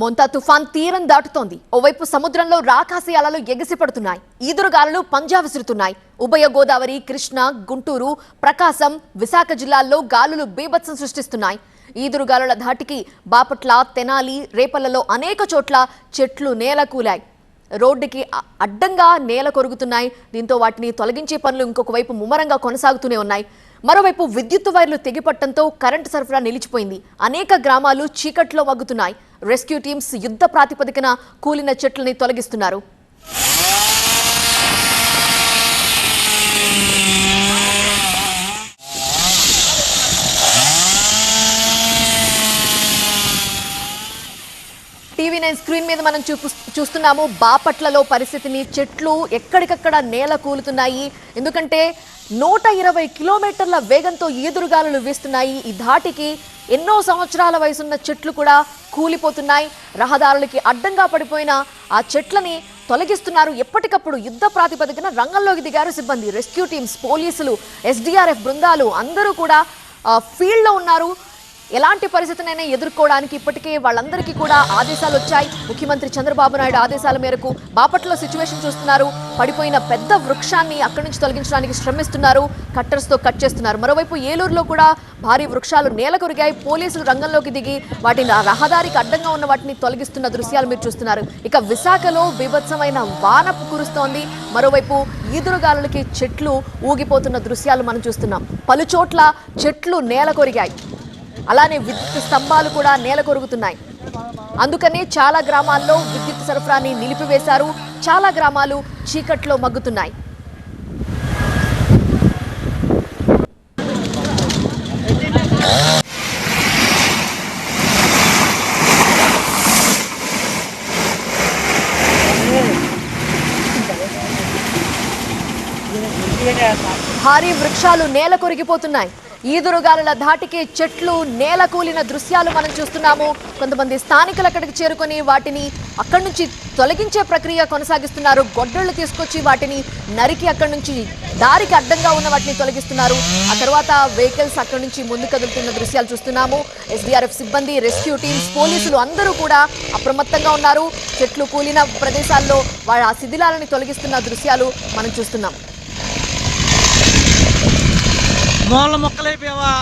మొంతా తుఫాన్ తీరం దాటుతోంది. ఓవైపు సముద్రంలో రాకాసి అలలు ఎగిసిపడుతున్నాయి. ఈదురుగాలులు పంజా విసురుతున్నాయి. ఉభయ గోదావరి కృష్ణ గుంటూరు ప్రకాశం విశాఖ జిల్లాల్లో గాలులు బీభత్సం సృష్టిస్తున్నాయి. ఈదురుగాలుల ధాటికి బాపట్ల తెనాలి రేపల్లలో అనేక చోట్ల చెట్లు నేల కూలాయి రోడ్డుకి అడ్డంగా నేల కొరుగుతున్నాయి దీంతో వాటిని తొలగించే పనులు ఇంకొక వైపు ముమ్మరంగా కొనసాగుతూనే ఉన్నాయి. మరోవైపు విద్యుత్ వైర్లు తెగిపట్టడంతో కరెంటు సరఫరా నిలిచిపోయింది. అనేక గ్రామాలు చీకట్లో మగ్గుతున్నాయి. రెస్క్యూ టీమ్స్ యుద్ధ ప్రాతిపదికన కూలిన చెట్లని తొలగిస్తున్నారు. టీవీ నైన్ స్క్రీన్ మీద మనం చూపు చూస్తున్నాము. బాపట్లలో పరిస్థితిని చెట్లు ఎక్కడికక్కడ నేల కూలుతున్నాయి. ఎందుకంటే నూట ఇరవై కిలోమీటర్ల వేగంతో ఈదురుగాలులు వీస్తున్నాయి. ఈ ధాటికి ఎన్నో సంవత్సరాల వయసున్న చెట్లు కూడా కూలిపోతున్నాయి. రహదారులకి అడ్డంగా పడిపోయిన ఆ చెట్లని తొలగిస్తున్నారు. ఎప్పటికప్పుడు యుద్ధ ప్రాతిపదికన రంగంలోకి దిగారు సిబ్బంది. రెస్క్యూ టీమ్స్ పోలీసులు ఎస్డీఆర్ఎఫ్ బృందాలు అందరూ కూడా ఫీల్డ్లో ఉన్నారు. ఎలాంటి పరిస్థితినైనా ఎదుర్కోవడానికి ఇప్పటికే వాళ్ళందరికీ కూడా ఆదేశాలు వచ్చాయి. ముఖ్యమంత్రి చంద్రబాబు నాయుడు ఆదేశాల మేరకు బాపట్ల సిచ్యువేషన్ చూస్తున్నారు. పడిపోయిన పెద్ద వృక్షాన్ని అక్కడి నుంచి తొలగించడానికి శ్రమిస్తున్నారు. కట్టర్స్తో కట్ చేస్తున్నారు. మరోవైపు ఏలూరులో కూడా భారీ వృక్షాలు నేల కొరిగాయి. పోలీసులు రంగంలోకి దిగి వాటిని రహదారికి అడ్డంగా ఉన్న వాటిని తొలగిస్తున్న దృశ్యాలు మీరు చూస్తున్నారు. ఇక విశాఖలో బీభత్సమైన వాన కురుస్తోంది. మరోవైపు ఈదురుగాలులకి చెట్లు ఊగిపోతున్న దృశ్యాలు మనం చూస్తున్నాం. పలు చోట్ల చెట్లు నేల కొరిగాయి. అలానే విద్యుత్ స్తంభాలు కూడా నేల కొరుగుతున్నాయి. అందుకనే చాలా గ్రామాల్లో విద్యుత్ సరఫరాని నిలిపివేశారు. చాలా గ్రామాలు చీకట్లో మగ్గుతున్నాయి. భారీ వృక్షాలు నేల కొరిగిపోతున్నాయి ఈదురుగాలుల ధాటికి చెట్లు నేల కూలిన దృశ్యాలు మనం చూస్తున్నాము. కొంతమంది స్థానికులు అక్కడికి చేరుకొని వాటిని అక్కడి నుంచి తొలగించే ప్రక్రియ కొనసాగిస్తున్నారు. గొడ్డళ్ళు తీసుకొచ్చి వాటిని నరికి అక్కడి నుంచి దారికి అడ్డంగా ఉన్న వాటిని తొలగిస్తున్నారు. ఆ తర్వాత వెహికల్స్ అక్కడి నుంచి ముందు కదులుతున్న దృశ్యాలు చూస్తున్నాము. ఎస్డీఆర్ఎఫ్ సిబ్బంది రెస్క్యూ టీమ్స్ పోలీసులు అందరూ కూడా అప్రమత్తంగా ఉన్నారు. చెట్లు కూలిన ప్రదేశాల్లో వాళ్ళ ఆ శిథిలాలని తొలగిస్తున్న దృశ్యాలు మనం చూస్తున్నాం. మూల మొక్కలైపోయావా